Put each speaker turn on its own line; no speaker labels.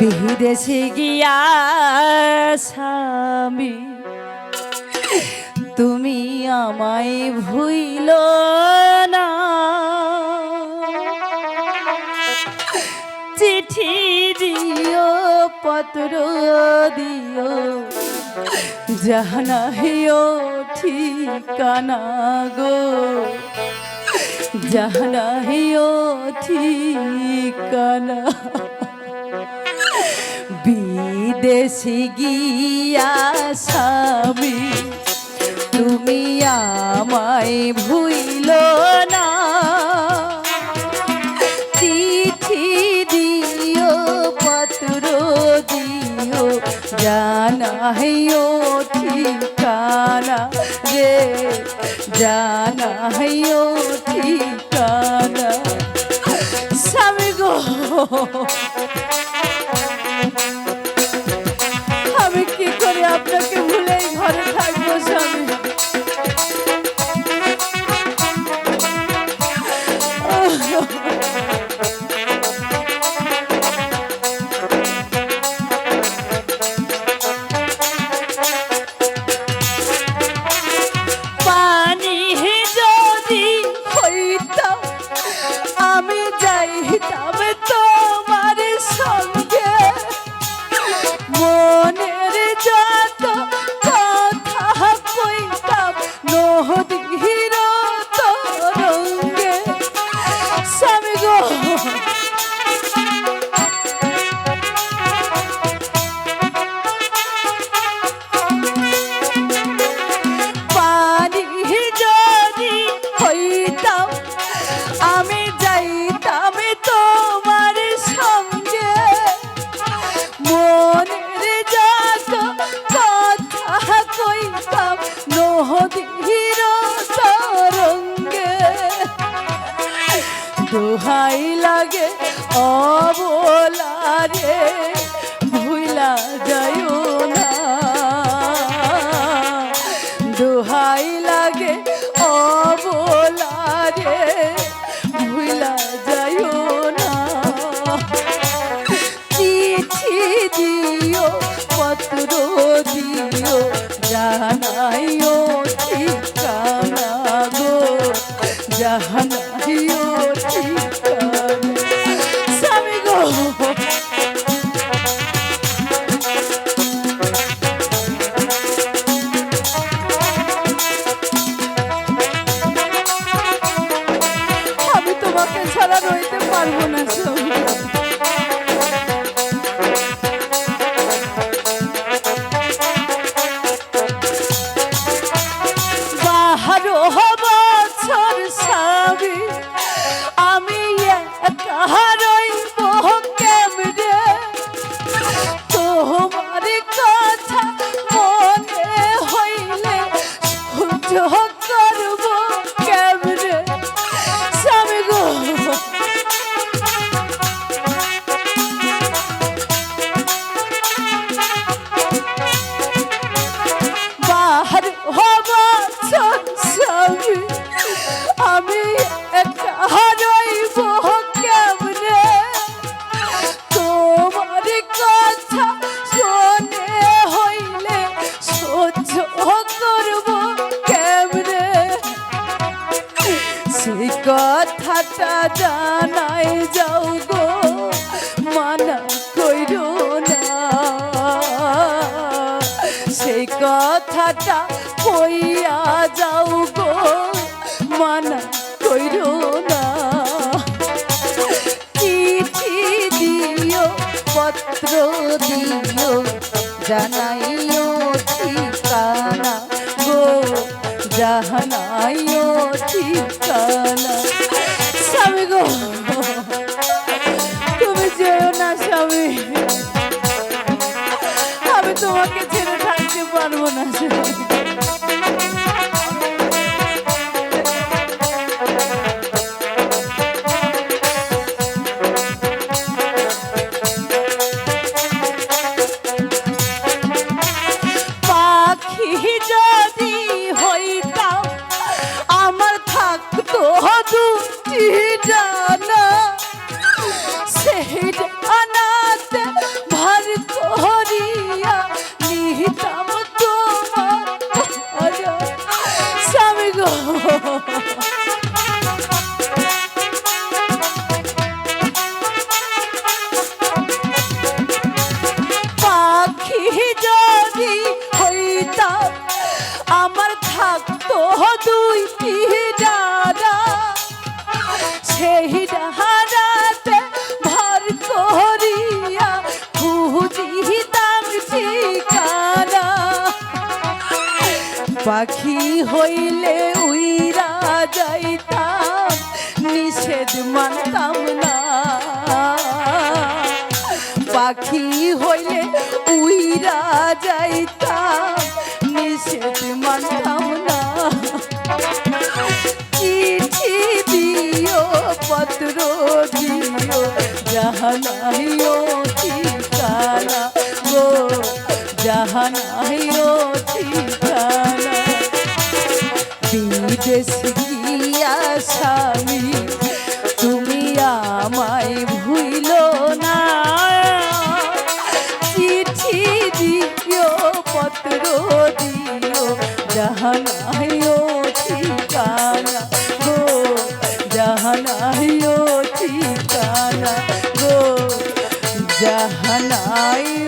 বিদেশে গিয়া স্বামী, তুমি আমায় ভুইল না। চিঠি দিও, পত্র দিও জানাহিও ঠিকানা গো। জানাহিও ঠিকানা। বিদেশে গিয়া স্বামী, তুমি আমায় ভুইল না। চিঠি দিও, পত্র দিও, জানাইও ঠিকানা রে জানাইও ঠিকানা। স্বামী গো। আমি যাই তবে সঙ্গে তোমাকে ছাড়া রইতে পারব না কথাটা জানাই যাও গো, মানা কইর না। সেই কথাটা কইয়া যাও গো, মানা কইর না। চিঠি দিও, পত্র দিও, জানাইও ঠিকানা গো জানাইও ঠিকানা। স্বামী গো। তুমি যেও না স্বামী। আমি তোমাকে ছেড়ে থাকতে পারব না স্বামী। সেই ভর করিয়া খুঁজিতাম ঠিকানা। পাখি হইলে উইরা যাইতাম, নিষেধ মানতাম না। পাখি হইলে উইরা যাইতাম, নিষেধ মানতাম না জাহানাইও ঠিকানা গো, জাহানাইও ঠিকানা। বিদেশ গিয়া স্বামী, তুমি আমায় ভুইল না। চিঠি দিও, পত্র দিও, জাহানাইও ঠিকানা গো, জাহানাইও ঠিকানা। গো জাহানাইও